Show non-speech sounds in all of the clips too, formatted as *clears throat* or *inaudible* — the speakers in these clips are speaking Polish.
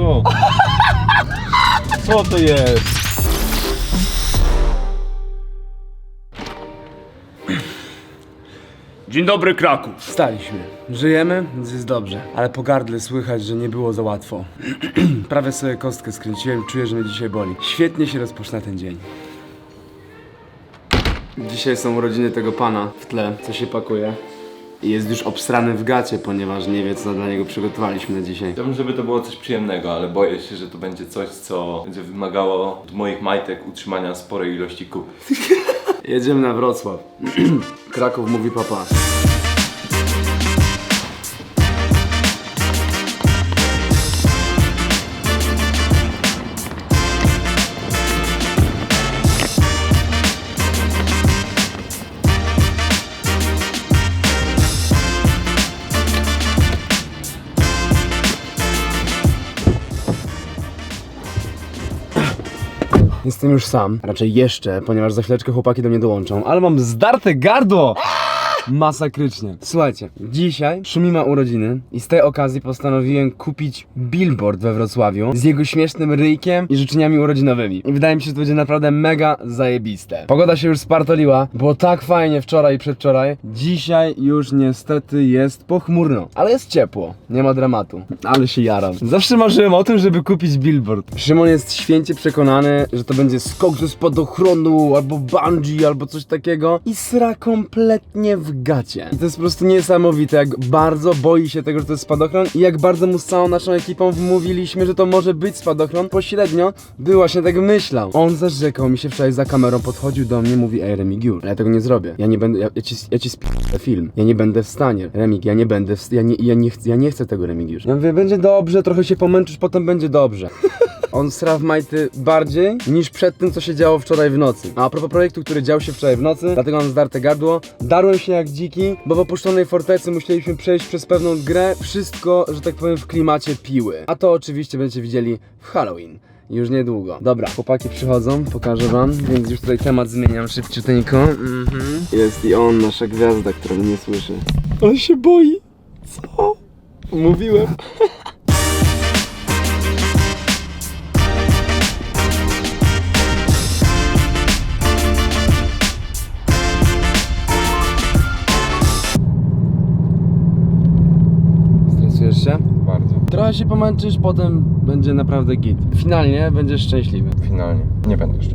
Co? Co to jest? Dzień dobry Kraków. Wstaliśmy. Żyjemy, więc jest dobrze. Ale po gardle słychać, że nie było za łatwo. *clears throat* Prawie sobie kostkę skręciłem, czuję, że mnie dzisiaj boli. Świetnie się rozpoczyna ten dzień. Dzisiaj są urodziny tego pana w tle, co się pakuje. I jest już obstrany w gacie, ponieważ nie wie, co dla niego przygotowaliśmy na dzisiaj. Chciałbym, żeby to było coś przyjemnego, ale boję się, że to będzie coś, co będzie wymagało od moich majtek utrzymania sporej ilości kup. *laughs* Jedziemy na Wrocław. *clears throat* Kraków mówi papa. Jestem już sam, raczej jeszcze, ponieważ za chwileczkę chłopaki do mnie dołączą, ale mam zdarte gardło! Masakrycznie. Słuchajcie, dzisiaj Szumi ma urodziny i z tej okazji postanowiłem kupić billboard we Wrocławiu z jego śmiesznym ryjkiem i życzeniami urodzinowymi. I wydaje mi się, że to będzie naprawdę mega zajebiste. Pogoda się już spartoliła, było tak fajnie wczoraj i przedwczoraj. Dzisiaj już niestety jest pochmurno, ale jest ciepło, nie ma dramatu. Ale się jaram. Zawsze marzyłem o tym, żeby kupić billboard. Szymon jest święcie przekonany, że to będzie skok ze spadochronu, albo bungee, albo coś takiego i sra kompletnie w gacie. I to jest po prostu niesamowite, jak bardzo boi się tego, że to jest spadochron i jak bardzo mu z całą naszą ekipą wmówiliśmy, że to może być spadochron. Pośrednio był właśnie tak myślał. On zarzekał mi się wczoraj za kamerą, podchodził do mnie, mówi ej Remigiusz, ja tego nie zrobię. Ja nie będę, ja, ja ci, ja ci sp***ę film. Ja nie będę w stanie. Remig, ja nie będę w, ja nie, ja nie, ja nie chcę tego Remigiusz. Ja mówię, będzie dobrze, trochę się pomęczysz, potem będzie dobrze. *laughs* On sra w majty bardziej niż przed tym, co się działo wczoraj w nocy. A, propos projektu, który dział się wczoraj w nocy, dlatego mam zdarte gardło. Darłem się jak dziki, bo w opuszczonej fortecy musieliśmy przejść przez pewną grę. Wszystko, że tak powiem, w klimacie piły. A to oczywiście będziecie widzieli w Halloween. Już niedługo. Dobra, chłopaki przychodzą, pokażę wam, więc już tutaj temat zmieniam szybciuteńko. Mhm. Jest i on, nasza gwiazda, która mnie nie słyszy. On się boi. Co? Mówiłem. Trochę się pomęczysz, potem będzie naprawdę git. Finalnie będziesz szczęśliwy. Finalnie. Nie szczęśliwy.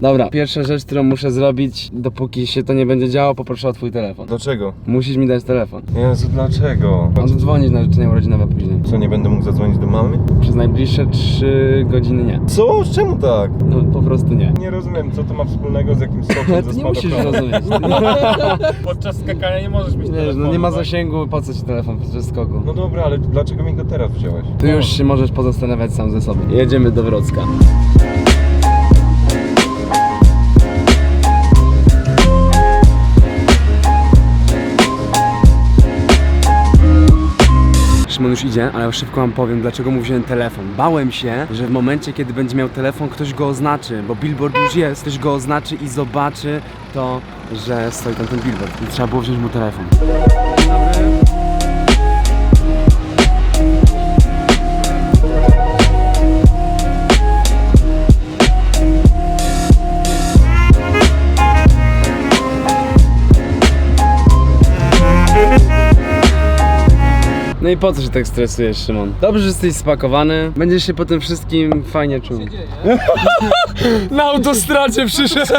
Dobra, pierwsza rzecz, którą muszę zrobić, dopóki się to nie będzie działo, poproszę o twój telefon. Dlaczego? Musisz mi dać telefon. Jezu, dlaczego? Mam zadzwonić na życzenia urodzinowe później. Co, nie będę mógł zadzwonić do mamy? Przez najbliższe 3 godziny nie. Co? Czemu tak? No po prostu nie. Nie rozumiem, co to ma wspólnego z jakimś skokiem *laughs* ze Ty nie musisz rozumieć. *laughs* Podczas skakania nie możesz mieć Wiesz, telefonu. no nie ma tak? zasięgu, po co ci telefon podczas skoku? No dobra, ale dlaczego mi go teraz wziąłeś? Tu już się możesz pozastanawiać sam ze sobą. Jedziemy do Wrocka. Szymon już idzie, ale szybko wam powiem, dlaczego mu wziąłem telefon. Bałem się, że w momencie, kiedy będzie miał telefon, ktoś go oznaczy, bo billboard już jest, ktoś go oznaczy i zobaczy to, że stoi tam ten billboard. I trzeba było wziąć mu telefon. No i po co się tak stresujesz, Szymon? Dobrze, że jesteś spakowany. Będziesz się po tym wszystkim fajnie czuł. Na autostradzie przyszedł.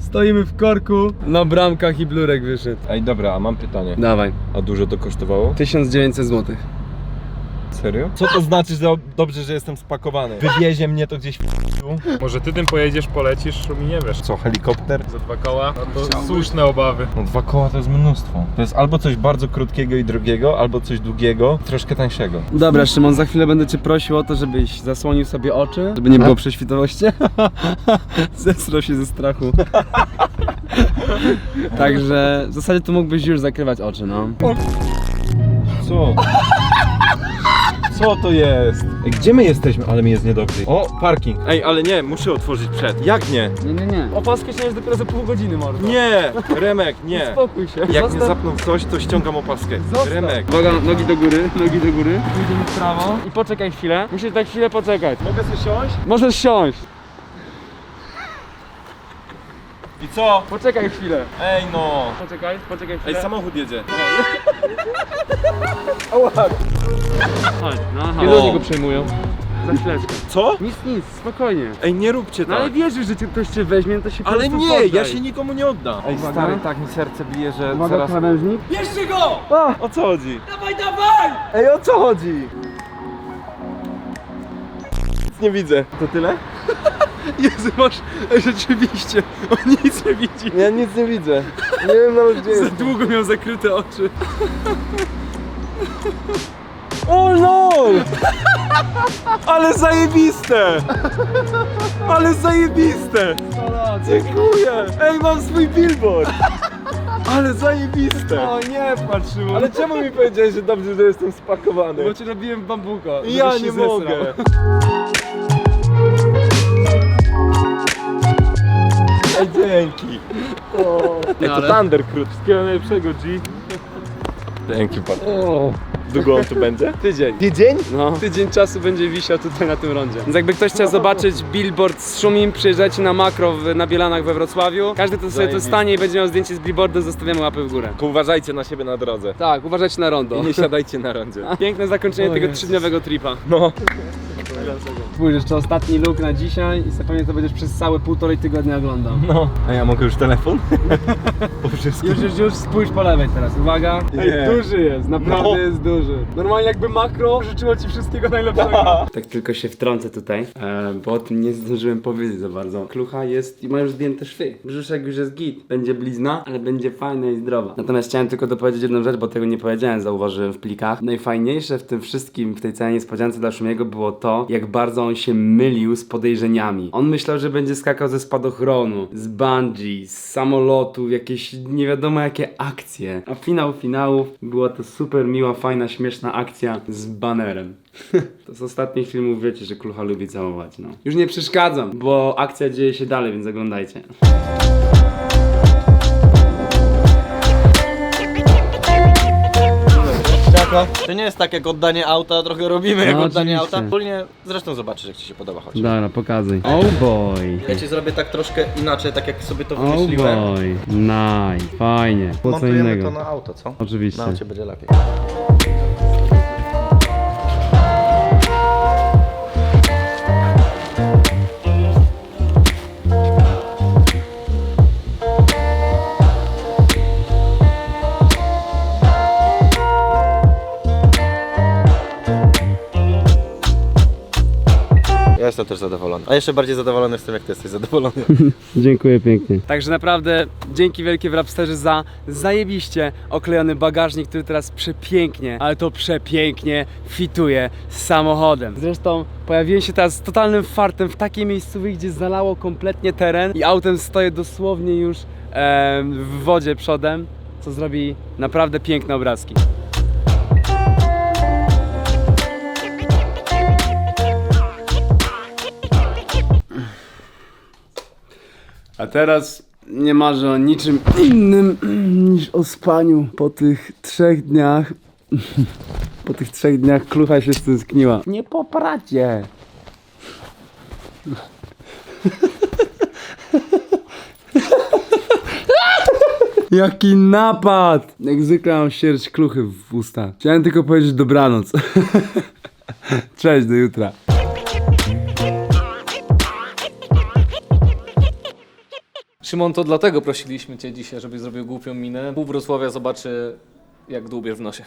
Stoimy w korku, na bramkach i blurek wyszedł. Ej, dobra, a mam pytanie. Dawaj. A dużo to kosztowało? 1900 zł. Serio? Co to znaczy, że dobrze, że jestem spakowany? Wywiezie mnie to gdzieś w Może ty tym pojedziesz, polecisz, Szumi nie wiesz. Co, helikopter? Za dwa koła? No to słuszne obawy. No dwa koła to jest mnóstwo. To jest albo coś bardzo krótkiego i drogiego, albo coś długiego, troszkę tańszego. Dobra, Szymon, za chwilę będę cię prosił o to, żebyś zasłonił sobie oczy, żeby nie było prześwitowości. *laughs* Zesrał się ze strachu. Także w zasadzie to mógłbyś już zakrywać oczy, no. Co? Co to jest? Ej, gdzie my jesteśmy? Ale mi jest niedobrze. O, parking. Ej, ale nie, muszę otworzyć przed. Jak nie? Nie, nie, nie. Opaskę ściągniesz dopiero za pół godziny może. Nie! Remek, nie. Spokój się. Jak mnie zapną w coś, to ściągam opaskę. Remek. Uwaga, nogi do góry, nogi do góry. Pójdziemy w prawo i poczekaj chwilę. Musisz tak chwilę poczekać. Mogę sobie siąść? Możesz siąść. I co? Poczekaj chwilę. Ej no. Poczekaj, poczekaj Ej, chwilę. samochód jedzie. *laughs* Chodź, no O. Kiedy do niego przejmują? Za chwileczkę. Co? Nic, nic, spokojnie. Ej, nie róbcie No ale tak. wiesz, że cię ktoś cię weźmie, to się po Ale prostu nie, poddaj. ja się nikomu nie oddam. Ej, Uwaga. stary, tak mi serce bije, że Uwaga, zaraz... krawężnik. O co chodzi? Dawaj, dawaj! Ej, o co chodzi? Nic nie widzę. To tyle? *laughs* Jezu, masz, rzeczywiście, on nic nie widzi. Ja nic nie widzę. Nie wiem nawet gdzie *laughs* Za jest. długo miał zakryte oczy. O lol! Ale zajebiste! Ale zajebiste! Dziękuję! Ej, mam swój billboard! Ale zajebiste! O nie, patrzyło. Ale czemu mi powiedziałeś, że dobrze, że jestem spakowany? Bo cię robiłem bambuko. Ja się nie zesrał. mogę! Ej, dzięki! Ej, to Ale- Thunder Cruise. Wszystkiego najlepszego, G. Dzięki bardzo. Długo on tu będzie? tydzień. Tydzień? No. Tydzień czasu będzie wisiał tutaj na tym rondzie. Więc jakby ktoś chciał zobaczyć billboard z Szumim, przyjeżdżajcie na makro w, na Bielanach we Wrocławiu. Każdy to sobie to Zajebiste. stanie i będzie miał zdjęcie z billboardu, zostawiamy łapy w górę. Tylko uważajcie na siebie na drodze. Tak, uważajcie na rondo. I nie siadajcie na rondzie. *laughs* Piękne zakończenie O tego trzydniowego tripa. No. Spójrz, jeszcze ostatni look na dzisiaj i pewnie to będziesz przez całe półtorej tygodnia oglądał. No. A ja mogę już telefon? *laughs* Po wszystkim. Już, już, już, spójrz po lewej teraz, uwaga. Nie. duży jest, naprawdę No. jest duży. Normalnie jakby makro życzyło ci wszystkiego najlepszego. *laughs* tak tylko się wtrącę tutaj, e, bo o tym nie zdążyłem powiedzieć za bardzo. Klucha jest i ma już zdjęte szwy. Brzuszek już jest git. Będzie blizna, ale będzie fajna i zdrowa. Natomiast chciałem tylko dopowiedzieć jedną rzecz, bo tego nie powiedziałem, zauważyłem w plikach. Najfajniejsze w tym wszystkim, w tej całej niespodziance dla Szumiego było to, jak bardzo on się mylił z podejrzeniami. On myślał, że będzie skakał ze spadochronu, z bungee, z samolotu, jakieś nie wiadomo jakie akcje. A finał finałów była to super miła, fajna, śmieszna akcja z banerem. *laughs* to z ostatnich filmów wiecie, że Klucha lubi całować, no. Już nie przeszkadzam, bo akcja dzieje się dalej, więc oglądajcie. To nie jest tak jak oddanie auta, trochę robimy jak No, oddanie oczywiście. auta. Ogólnie zresztą zobaczysz jak ci się podoba choć. Dobra, pokazuj. Oh boy. Ja ci zrobię tak troszkę inaczej, tak jak sobie to Oh wymyśliłem. boy. Nice. Fajnie. Po co Montujemy innego. to na auto, co? Oczywiście. Na aucie będzie lepiej. Jestem też zadowolony. A jeszcze bardziej zadowolony jestem, jak ty jesteś zadowolony. *laughs* Dziękuję pięknie. Także naprawdę dzięki wielkie w Rapsterze za zajebiście oklejony bagażnik, który teraz przepięknie, ale to przepięknie fituje z samochodem. Zresztą pojawiłem się teraz z totalnym fartem w takiej miejscowej, gdzie zalało kompletnie teren i autem stoję dosłownie już em, w wodzie przodem, co zrobi naprawdę piękne obrazki. A teraz nie marzę o niczym innym *clears throat* niż o spaniu po tych trzech dniach. *laughs* Po tych trzech dniach klucha się stęskniła. Nie popracie. *laughs* Jaki napad! Jak zwykle mam sierść kluchy w usta. Chciałem tylko powiedzieć dobranoc. *laughs* Cześć, do jutra. Szymon, to dlatego prosiliśmy Cię dzisiaj, żebyś zrobił głupią minę. Pół Wrocławia zobaczy, jak dłubiesz w nosie.